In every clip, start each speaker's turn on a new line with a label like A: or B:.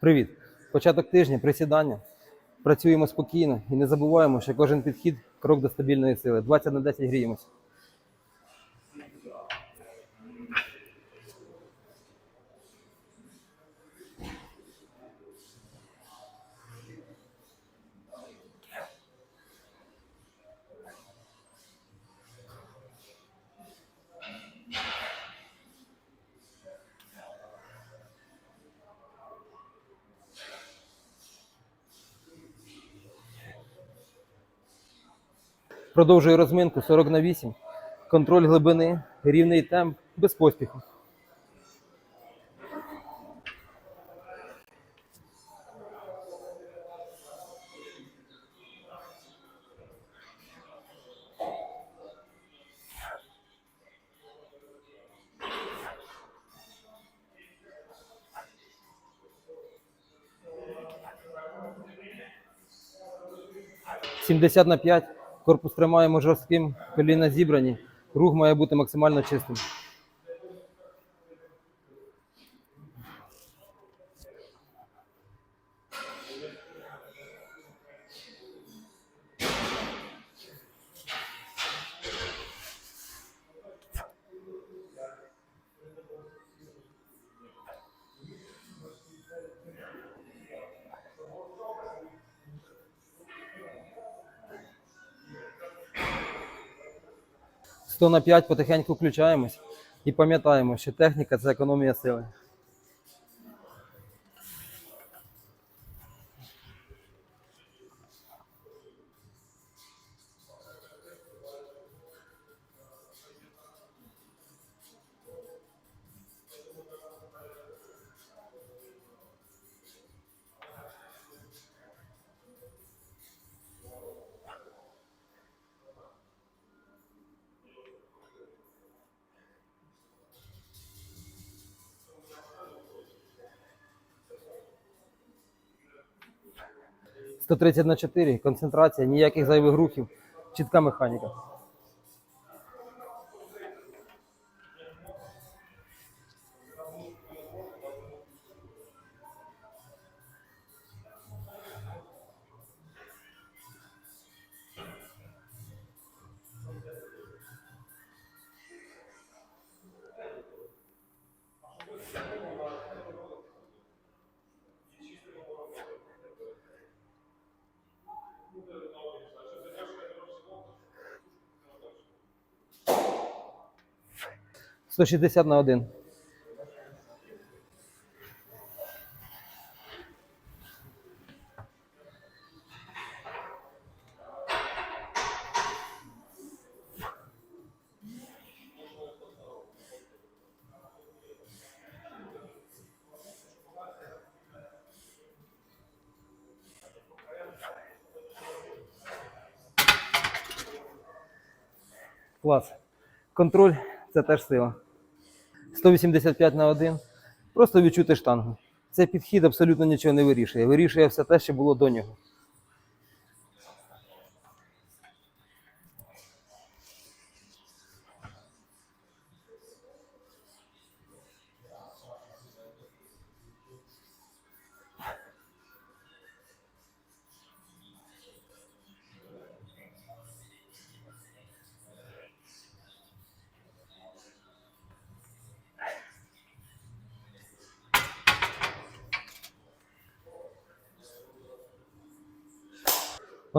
A: Привіт! Початок тижня, присідання. Працюємо спокійно і не забуваємо, що кожен підхід крок до стабільної сили. 20 на 10 гріємось. Продовжую розминку 40 на 8. Контроль глибини, рівний темп, без поспіху. Сімдесят на 5. Корпус тримаємо жорстким, коліна зібрані. Рух має бути максимально чистим. Сто на 5 потихеньку включаємось і пам'ятаємо, що техніка це економія сили. – 130 на 4, концентрація, ніяких зайвих рухів, чітка механіка. – 160 на 1. Клас. Контроль це теж сила. 185 на 1. Просто відчути штангу. Цей підхід абсолютно нічого не вирішує. Вирішує все те, що було до нього.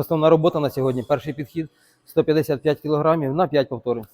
A: Основна робота на сьогодні. Перший підхід 155 кг на 5 повторень.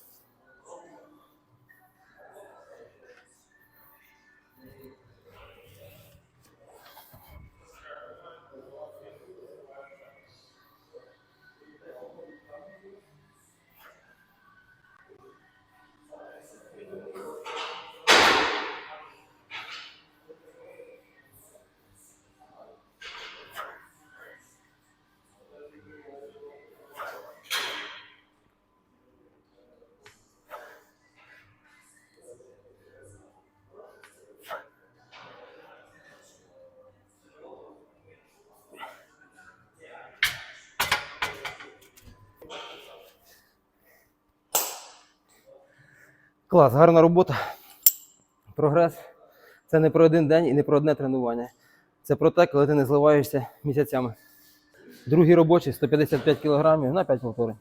A: Клас, гарна робота. Прогрес. Це не про один день і не про одне тренування. Це про те, коли ти не зливаєшся місяцями. Другий робочий 155 кг на 5 повторень.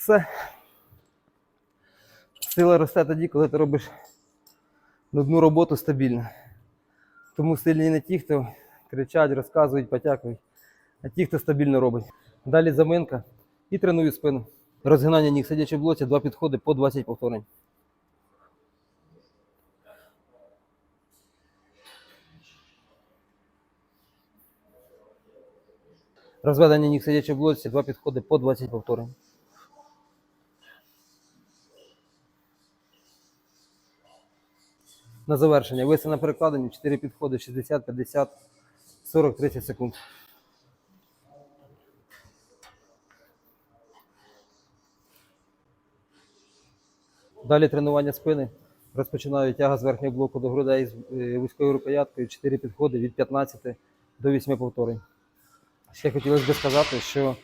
A: Все. Сила росте тоді, коли ти робиш нудну роботу стабільно. Тому сильні не ті, хто кричать, розказують, потякують, а ті, хто стабільно робить. Далі заминка і треную спину. Розгинання ніг сидячи в блоці, два підходи по 20 повторень. Розведення ніг сидячи в блоці, два підходи по 20 повторень. На завершення. Виси на перекладині, 4 підходи, 60, 50, 40, 30 секунд. Далі тренування спини. Розпочинаю тяга з верхнього блоку до грудей з е, вузькою рукояткою, 4 підходи від 15 до 8 повторень. Ще хотілося б сказати, що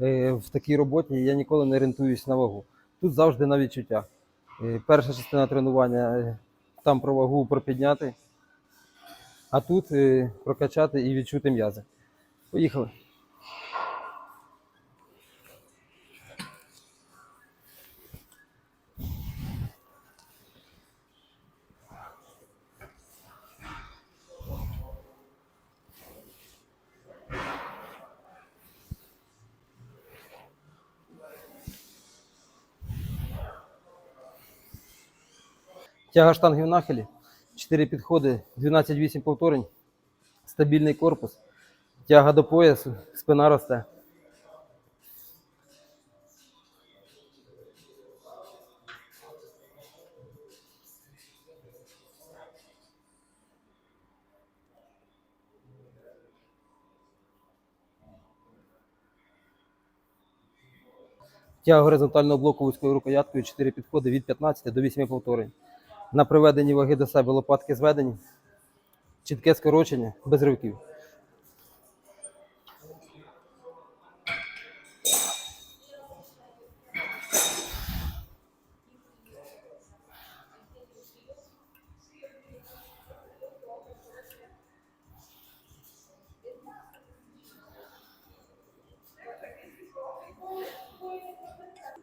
A: е, в такій роботі я ніколи не орієнтуюсь на вагу. Тут завжди на відчуття. Е, Перша частина тренування там про вагу пропідняти, а тут е, прокачати і відчути м'язи. Поїхали. Тяга штанги в нахилі, 4 підходи, 12-8 повторень, стабільний корпус, тяга до поясу, спина росте. Тяга горизонтального блоку вузькою рукояткою, 4 підходи від 15 до 8 повторень. На приведенні ваги до себе лопатки зведені, чітке скорочення, без ривків.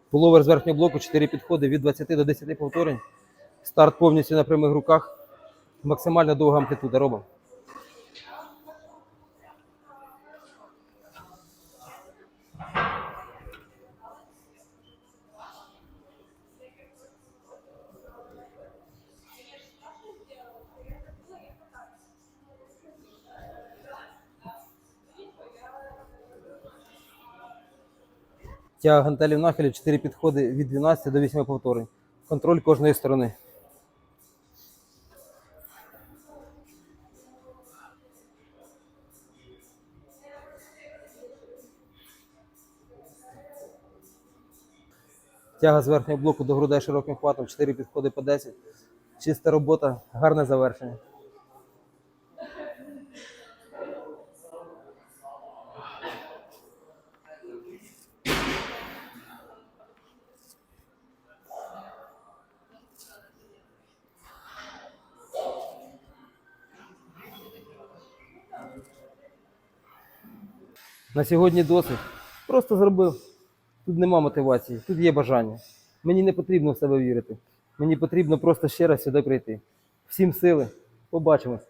A: Пуловер з верхнього блоку, 4 підходи від 20 до 10 повторень. Старт повністю на прямих руках. Максимально довга амплітуда робимо. Тяга гантелів нахилі, 4 підходи від 12 до 8 повторень. Контроль кожної сторони. Тяга з верхнього блоку до грудей широким хватом, 4 підходи по 10. Чиста робота, гарне завершення. На сьогодні досить. Просто зробив. Тут нема мотивації, тут є бажання. Мені не потрібно в себе вірити. Мені потрібно просто ще раз сюди прийти. Всім сили. Побачимось.